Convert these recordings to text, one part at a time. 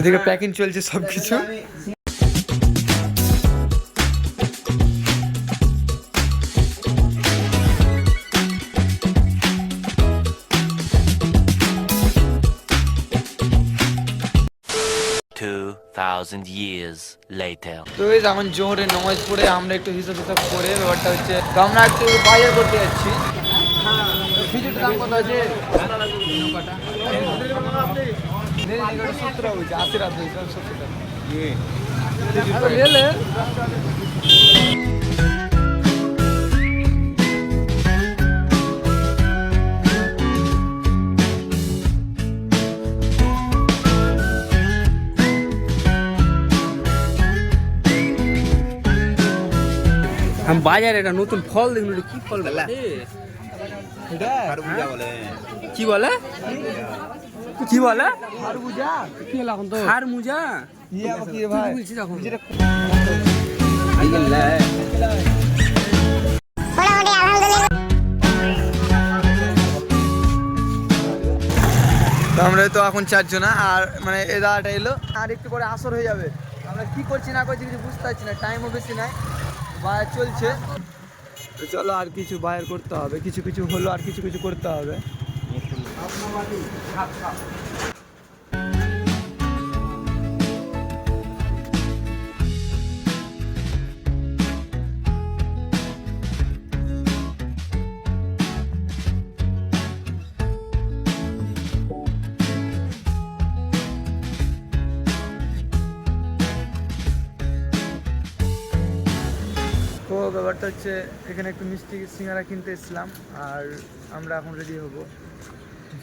এদিকে প্যাকিং চলছে সব কিছু Two thousand years later. তো এই যে এখন জোহরে নামাজ পড়ে আমরা একটু হিসাব হিসাব করে ব্যাপারটা হচ্ছে তো আমরা একটু বাজার করতে যাচ্ছি। খিচুড়ির দাম কত আছে? সত্তর টাকা বলছে আশি রাত সত্তর টাকা আরে লে লে। আমি বাজারে একটা নতুন ফল দেখুন কি ফল বেলা এটা কি বলে কি বলে? হার মুজা ইয়ে আমরা তো এখন চারজন আর মানে এ দাদাটা এলো আর একটু পরে আসর হয়ে যাবে। আমরা কি করছি না করছি কিছু বুঝতে পারছি না টাইমও বেশি নাই। বা চলছে। চলো আর কিছু বাইর করতে হবে কিছু কিছু হলো আর কিছু কিছু করতে হবে। তো ব্যাপারটা হচ্ছে এখানে একটু মিষ্টি সিঙ্গারা কিনতে এসেছিলাম আর আমরা এখন রেডি হব।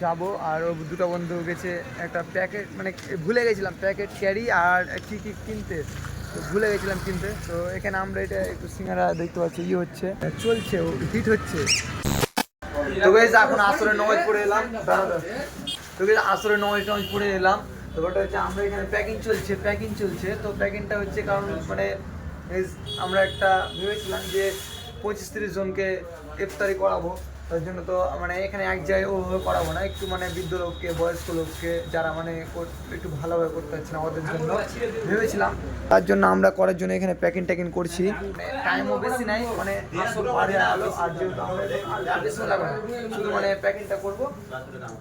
যাব। আর ও দুটো বন্ধু গেছে, একটা প্যাকেট মানে ভুলে গেছিলাম প্যাকেট ক্যারি আর কি কি কিনতে। তো ভুলে গেছিলাম কিনতে। তো এখানে আমরা এটা একটু সিঙ্গারা দেখতে পাচ্ছি ইয়ে হচ্ছে, চলছে, ও হিট হচ্ছে। তো গাইজ এখন আসরে নামাজ পড়ে এলাম। তো গাইজ আসরে নামাজ টামাজ পড়ে এলাম। তো ওটা হচ্ছে, আমরা এখানে প্যাকিং চলছে প্যাকিং চলছে। তো প্যাকিংটা হচ্ছে কারণ মানে আমরা একটা ভেবেছিলাম যে পঁচিশ তিরিশ জনকে ইফতারি করাবো। তার জন্য তো মানে এখানে এক জায়গায় ওভাবে করাবো না। একটু মানে বৃদ্ধ লোককে বয়স্ক লোককে যারা মানে একটু ভালোভাবে করতে পারছে না ওদের জন্য। ভেবেছিলাম। তার জন্য আমরা করার জন্য এখানে প্যাকিং ট্যাকিং করছি। টাইমও বেশি নাই মানে আলো আর যেহেতু আমরা বেশি লাগবে শুধু মানে প্যাকিংটা করব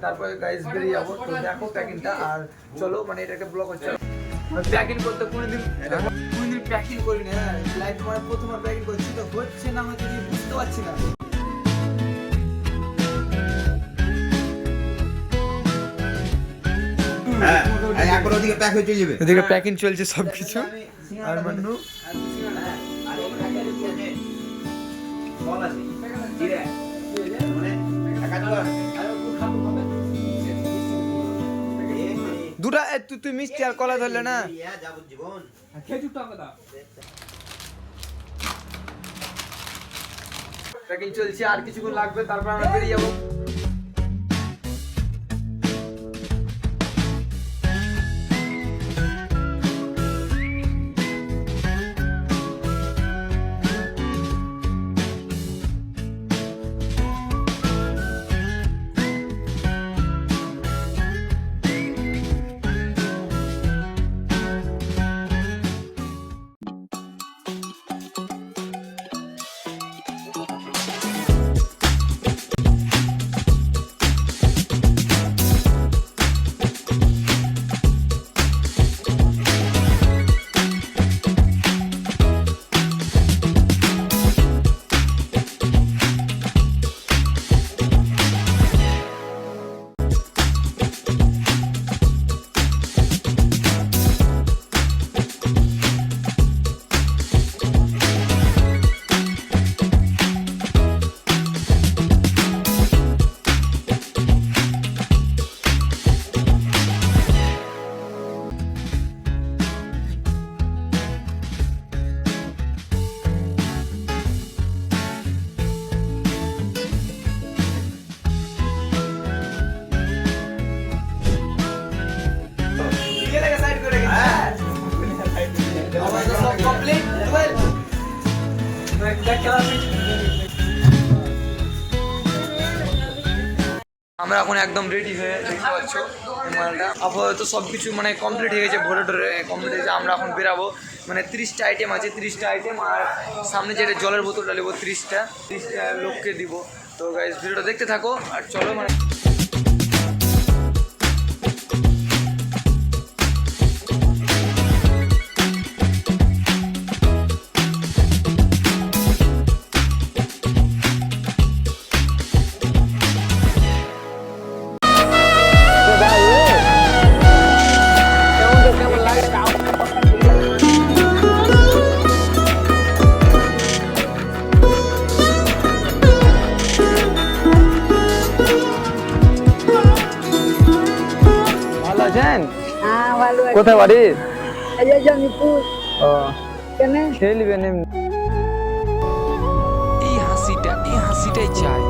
তারপরে গাইজ বেরিয়ে যাব। তো দেখো প্যাকিংটা আর চলো মানে এটাকে ব্লক হচ্ছে। প্যাকিং করতে কোনোদিন কোনোদিন প্যাকিং করি না লাইফ মানে প্রথমবার প্যাকিং করছি তো হচ্ছে না হচ্ছে বুঝতে পারছি না। এদিকে প্যাকিং চলছে সব কিছু আর মান্নু দুটা এ, তুই তুই মিষ্টি আর কলা ধরলে না? প্যাকিং চলছে আর কিছুক্ষণ লাগবে তারপর আমরা বেরিয়ে যাব। আমরা এখন একদম রেডি হয়ে দেখতে পাচ্ছ মালটা। আপাতত সব কিছু মানে কমপ্লিট হয়ে গেছে ভোরে টোরে কমপ্লিট হয়েছে আমরা এখন বেরাবো। মানে তিরিশটা আইটেম আছে, তিরিশটা আইটেম আর সামনে যেটা জলের বোতলটা নেব, তিরিশটা। তিরিশটা লোককে দিব। তো গাইজ ভিডিওটা দেখতে থাকো, আর চলো মানে কোথায় বাড়ি? এই যে ও। খেলবেন এই হাসিটা এই হাসিটাই চাই।